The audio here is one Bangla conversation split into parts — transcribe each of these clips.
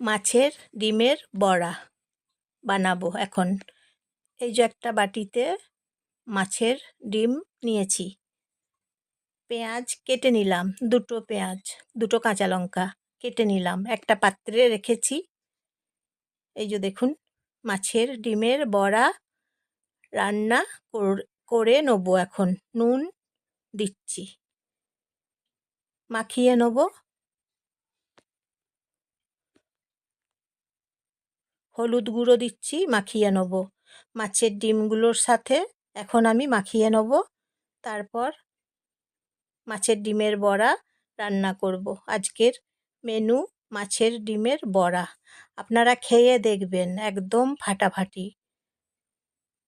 মাছের, ডিমের বড়া বানাবো এখন। এই যে একটা বাটিতে মাছের, ডিম নিয়েছি। পেঁয়াজ কেটে নিলাম, দুটো পেঁয়াজ, দুটো কাঁচা লঙ্কা কেটে নিলাম। একটা পাত্রে রেখেছি। এই যে দেখুন, মাছের, ডিমের বড়া রান্না করে নেব এখন। নুন দিচ্ছি। মাখিয়ে নেব। হলুদ গুঁড়ো দিচ্ছি, মাখিয়ে নেব। মাছের ডিমগুলোর সাথে এখন আমি মাখিয়ে নেব। তারপর মাছের ডিমের বড়া রান্না করব। আজকের মেনু মাছের ডিমের বড়া। আপনারা খেয়ে দেখবেন, একদম ফাটাফাটি।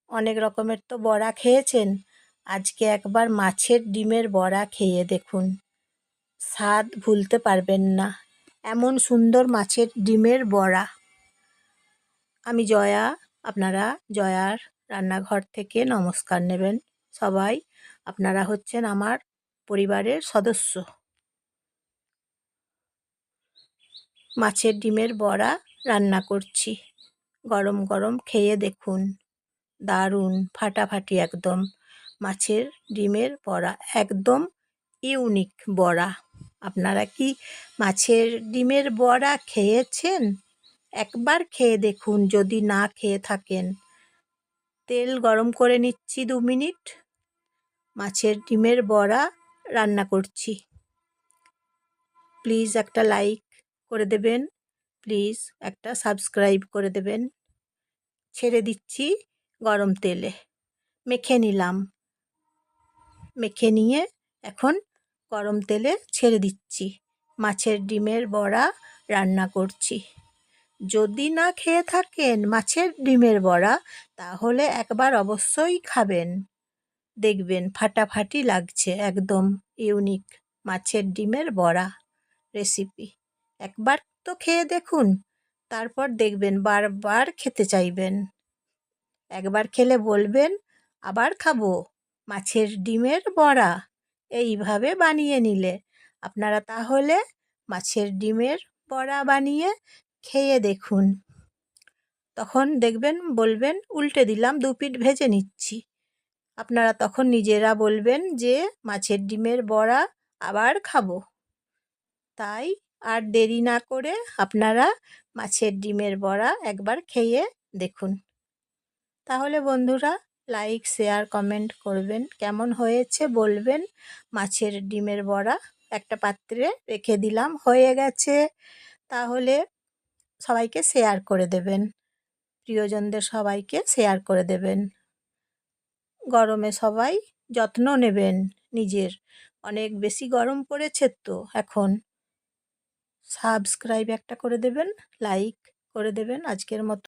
অনেক রকমের তো বড়া খেয়েছেন। আজকে একবার মাছের ডিমের বড়া খেয়ে দেখুন। স্বাদ ভুলতে পারবেন না। এমন সুন্দর মাছের ডিমের বড়া। আমি জয়া, আপনারা জয়ার রান্নাঘর থেকে নমস্কার নেবেন। সবাই, আপনারা হচ্ছেন আমার পরিবারের সদস্য। মাছের ডিমের বড়া রান্না করছি। গরম গরম খেয়ে দেখুন। দারুণ, ফাটাফাটি একদম। মাছের ডিমের বড়া, একদম ইউনিক বড়া। আপনারা কি মাছের ডিমের বড়া খেয়েছেন? একবার খেয়ে দেখুন, যদি না খেয়ে থাকেন। তেল গরম করে নিচ্ছি দু মিনিট। মাছের ডিমের বড়া রান্না করছি। প্লিজ একটা লাইক করে দেবেন, প্লিজ একটা সাবস্ক্রাইব করে দেবেন। ছেড়ে দিচ্ছি গরম তেলে। মেখে নিলাম। মেখে নিয়ে এখন গরম তেলে ছেড়ে দিচ্ছি। মাছের ডিমের বড়া রান্না করছি। যদি না খেয়ে থাকেন মাছের ডিমের বড়া, তাহলে একবার অবশ্যই খাবেন। দেখবেন ফাটাফাটি লাগছে একদম ইউনিক মাছের ডিমের বড়া রেসিপি। একবার তো খেয়ে দেখুন, তারপর দেখবেন বারবার খেতে চাইবেন। একবার খেলে বলবেন, আবার খাব মাছের ডিমের বড়া। এইভাবে বানিয়ে নিলে, আপনারা তাহলে মাছের ডিমের বড়া বানিয়ে খেয়ে দেখুন। তখন দেখবেন, বলবেন, উল্টে দিলাম, দু পিঠ ভেজে নিচ্ছি। আপনারা তখন নিজেরা বলবেন যে, মাছের ডিমের বড়া আবার খাব। তাই আর দেরি না করে আপনারা মাছের ডিমের বড়া একবার খেয়ে দেখুন। তাহলে বন্ধুরা, লাইক, শেয়ার, কমেন্ট করবেন। কেমন হয়েছে বলবেন, মাছের ডিমের বড়া? একটা পাত্রে রেখে দিলাম, হয়ে গেছে। তাহলে সবাইকে শেয়ার করে দেবেন। প্রিয়জনদের সবাইকে শেয়ার করে দেবেন। গরমে সবাই যত্ন নেবেন নিজের। অনেক বেশি গরম পড়েছে তো এখন। সাবস্ক্রাইব একটা করে দেবেন লাইক করে দেবেন। আজকের মতো